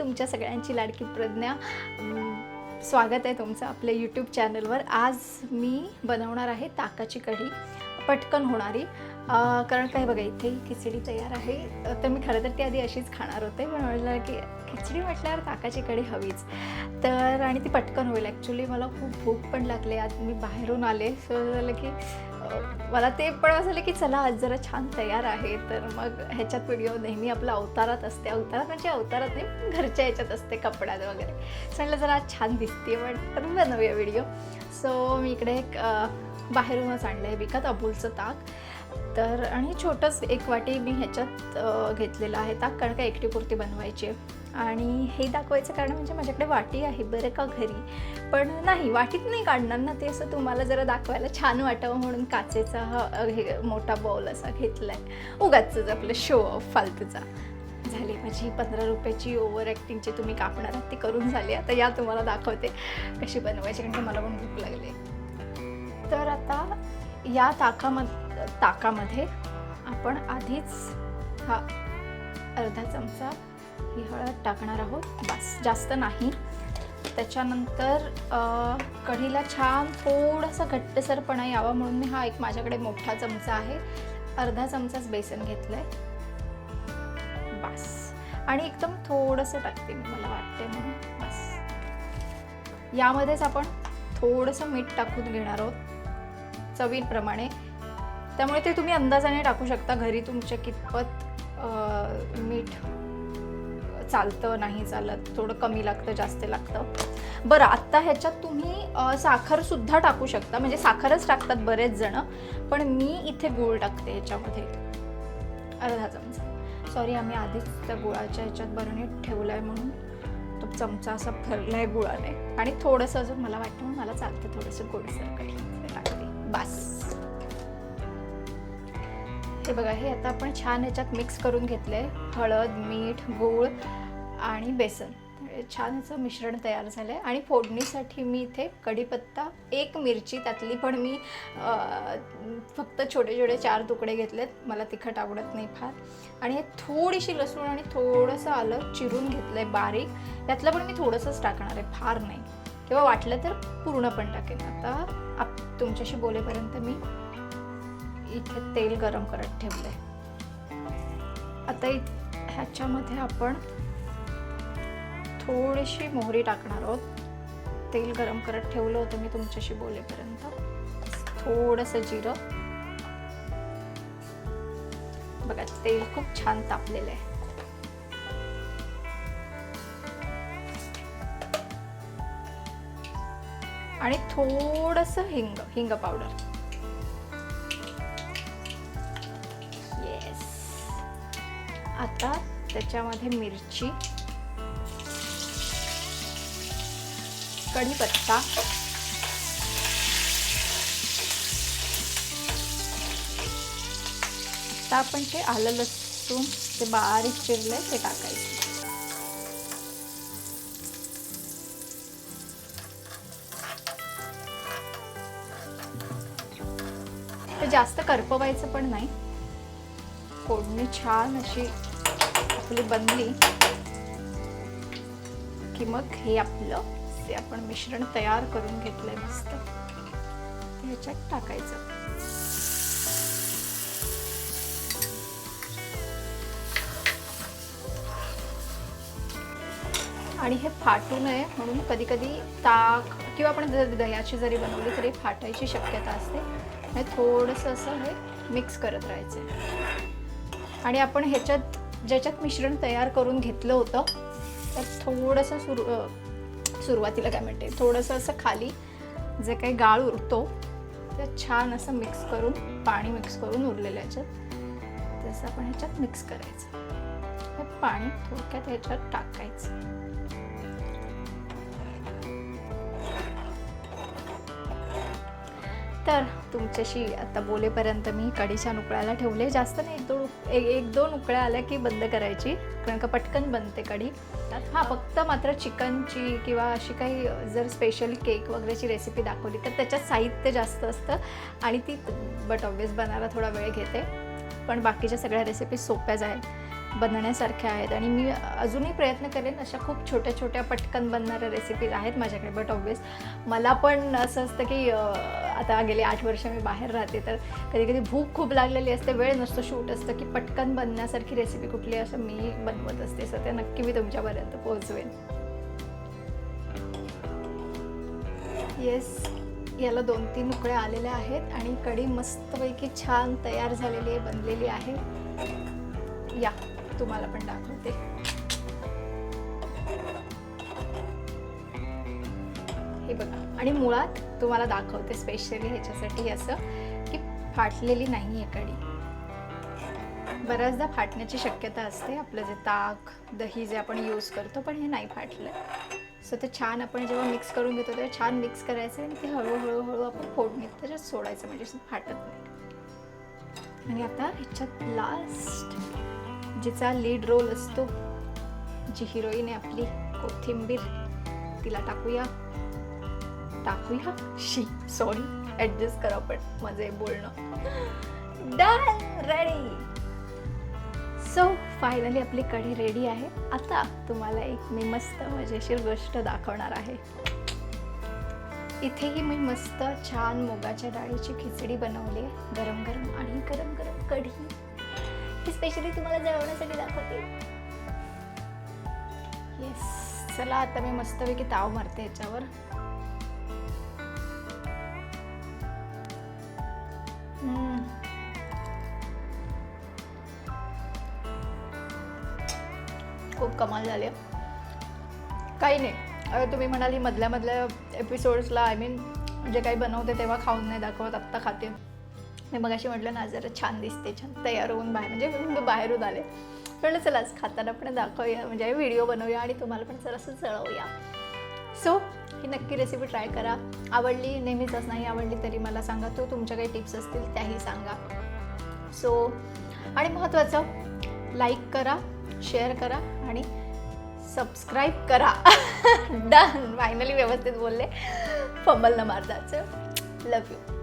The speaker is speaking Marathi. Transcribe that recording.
तुमच्या सगळ्यांची लाडकी प्रज्ञा. स्वागत आहे तुमचं आपल्या यूट्यूब चॅनलवर आज मी बनवणार आहे ताकाची कढी. पटकन होणारी. कारण काय बघा इथे खिचडी तयार आहे. तर मी खरं तर ती आधी अशीच खाणार होते. पण म्हटलं की खिचडी म्हटल्यावर ताकाची कढी हवीच. तर आणि ती पटकन होईल. ॲक्च्युली मला खूप भूक पण लागली. आज मी बाहेरून आले. सो झालं की मला ते पण असं झालं की चला आज जरा छान तयार आहे. तर मग ह्याच्यात व्हिडिओ नेहमी आपला अवतारात असते. अवतारात म्हणजे अवतारात नाही घरच्या ह्याच्यात असते कपड्यात वगैरे. म्हटलं जरा आज छान दिसते पण बनवूया व्हिडिओ सो मी इकडे एक बाहेरूनच आणलं आहे विकत अबूलचं ताक. तर आणि छोटंच एक वाटी मी ह्याच्यात घेतलेलं आहे ताक कारण का एकटीपुरती बनवायची आहे. आणि हे दाखवायचं कारण म्हणजे माझ्याकडे वाटी आहे बरं का घरी. पण नाही वाटीत नाही काढणार ना ते असं तुम्हाला जरा दाखवायला छान वाटावं म्हणून काचेचा हा हे मोठा बॉल असा घेतला आहे उगाचच आपलं शो ऑफ फालतूचा. झाली माझी पंधरा रुपयाची ओव्हर ॲक्टिंगची तुम्ही कापणार आहात ती करून झाली. आता या तुम्हाला दाखवते कशी बनवायची कारण मला पण भूक लागली. तर आता या ताकाम ताकामध्ये आपण आधीच हा अर्धा चमचा ही हळद टाकणार आहोत. बस जास्त नाही. त्याच्यानंतर कढीला छान थोडासा घट्टसरपणा यावा म्हणून मी हा एक माझ्याकडे मोठा चमचा आहे. अर्धा चमचाच बेसन घेतलं आहे बस. आणि एकदम थोडंसं टाकते मी मला वाटते म्हणून. बस. यामध्येच आपण थोडंसं मीठ टाकून घेणार आहोत चवीप्रमाणे. त्यामुळे ते तुम्ही अंदाजाने टाकू शकता घरी तुमच्या कितपत मीठ चालतं नाही चालत थोडं कमी लागतं जास्त लागतं. बरं आत्ता ह्याच्यात तुम्ही साखरसुद्धा टाकू शकता. म्हणजे साखरच टाकतात बरेच जण पण मी इथे गूळ टाकते ह्याच्यामध्ये. अर्धा चमचा. सॉरी आम्ही आधीच त्या गुळाच्या ह्याच्यात बरणीत ठेवलं आहे म्हणून. तो चमचा असा भरला आहे गुळाने. आणि थोडंसं अजून मला वाटतं मला चालतं थोडंसं गोडसर कढी टाकते बस. हे बघा हे आता आपण छान ह्याच्यात मिक्स करून घेतलं आहे हळद मीठ गूळ. आणि बेसन. छान असं मिश्रण तयार झालं आहे आणि फोडणीसाठी मी इथे कढीपत्ता एक मिरची त्यातली पण मी फक्त छोटे छोटे चार तुकडे घेतलेत. मला तिखट आवडत नाही फार. आणि हे थोडीशी लसूण आणि थोडंसं आलं चिरून घेतलं आहे बारीक. यातलं पण मी थोडंसंच टाकणार आहे. फार नाही. किंवा वाटलं तर पूर्ण पण टाकेन. आता आप तुमच्याशी बोलेपर्यंत मी इथे तेल गरम करत ठेवलं आहे आता ह्याच्यामध्ये आपण थोडीशी मोहरी टाकणार आहोत. तेल गरम करत ठेवलं होतं मी तुमच्याशी बोलेपर्यंत. थोडंसं जिरं. बघा तेल खूप छान तापलेलं आहे. आणि थोडंसं हिंग हिंग पावडर. येस आता त्याच्यामध्ये मिरची. कढीपत्ता आता आपण ते आलं लसूण ते बारीक चिरलंय ते टाकायचं. ते जास्त करपवायचं पण नाही. फोडणी छान अशी आपली बनली की मग हे आपलं ते आपण मिश्रण तयार करून घेतलंय मस्त. ह्याच्यात टाकायचं. आणि हे फाटू नये म्हणून कधी कधी ताक किंवा आपण जर दह्याची जरी बनवली तरी फाटायची शक्यता असते. आणि थोडंसं असं हे मिक्स करत राहायचं आणि आपण ह्याच्यात ज्याच्यात मिश्रण तयार करून घेतलं होतं तर थोडंसं सुरू सुरुवातीला काय म्हणते थोडंसं असं खाली जे काही गाळ उरतो ते छान असं मिक्स करून पाणी मिक्स करून उरलेलं ह्याच्यात तसं आपण ह्याच्यात मिक्स करायचं. हे पाणी थोडक्यात ह्याच्यात टाकायचं. तर तुमच्याशी आता बोलेपर्यंत मी कढीच्या उकळायला ठेवले. जास्त नाही एक दोन एक एक दोन उकळ्या आल्या की बंद करायची. कारण का पटकन बनते कढी. हां फक्त मात्र चिकनची किंवा अशी काही जर स्पेशली केक वगैरेची रेसिपी दाखवली तर त्याच्यात साहित्य जास्त असतं आणि ती बट ऑब्वियस बनायला थोडा वेळ घेते. पण बाकीच्या सगळ्या रेसिपी सोप्याच आहेत बनण्यासारख्या आहेत. आणि मी अजूनही प्रयत्न करेन अशा खूप छोट्या छोट्या पटकन बनणाऱ्या रेसिपीज आहेत माझ्याकडे बट ऑब्वियस मला पण असं असतं की आता गेली आठ वर्ष मी बाहेर राहते तर कधी कधी भूक खूप लागलेली असते वेळ नसतो शूट असतं की पटकन बनण्यासारखी रेसिपी कुठली असं मी बनवत असते. सो ते नक्की मी तुमच्यापर्यंत पोहोचवेन. येस याला दोन तीन उकळ्या आलेल्या आहेत आणि कढी मस्तपैकी छान तयार झालेली आहे बनलेली आहे. या. तुम्हाला पण दाखवते. हे बघा आणि मुळात तुम्हाला दाखवते स्पेशली ह्याच्यासाठी असं की फाटलेली नाही आहे कढी. बऱ्याचदा फाटण्याची शक्यता असते आपलं जे ताक दही जे आपण यूज करतो पण हे नाही फाटलं. सो ते छान आपण जेव्हा मिक्स करून घेतो तेव्हा छान मिक्स करायचं आणि ते हळूहळू हळू आपण फोडणीत त्याच्यात सोडायचं म्हणजे फाटत नाही. आणि आता ह्याच्यात लास्ट जिचा लीड रोल असतो जी हिरोईन आहे आपली कोथिंबीर. तिला टाकूया. टाकूया? शी सॉरी ॲडजस्ट करा पण माझं बोलणं. डन रेडी सो फायनली आपली कढी रेडी आहे. आता तुम्हाला एक मी मस्त मजेशीर गोष्ट दाखवणार आहे. इथेही मी मस्त छान मुगाच्या डाळीची खिचडी बनवली गरम गरम आणि गरम गरम कढी. स्पेशली तुम्हाला जळवण्यासाठी दाखवते. येस चला आता मी मस्तपैकी ताव मारते याच्यावर. खूप कमाल झाली. आहे. काही नाही. तुम्ही म्हणाली मधल्या मधल्या एपिसोड्सला आय मीन जे काही बनवते तेव्हा खाऊन नाही दाखवत आत्ता खाते. मी मग अशी म्हटलं ना जरा छान दिसते छान तयार होऊन बाहेर म्हणजे मी बाहेरून आले. म्हटलं चला आज खाताना पण दाखवूया म्हणजे व्हिडिओ बनवूया आणि तुम्हाला पण जरासं चळवूया सो ही नक्की रेसिपी ट्राय करा. आवडली नेहमीच नाही आवडली तरी मला सांगा तो तुमच्या काही टिप्स असतील त्याही सांगा. सो आणि महत्त्वाचं लाईक करा शेअर करा आणि सबस्क्राईब करा. डन फायनली व्यवस्थित बोलले. फंबल न मारताचं लव यू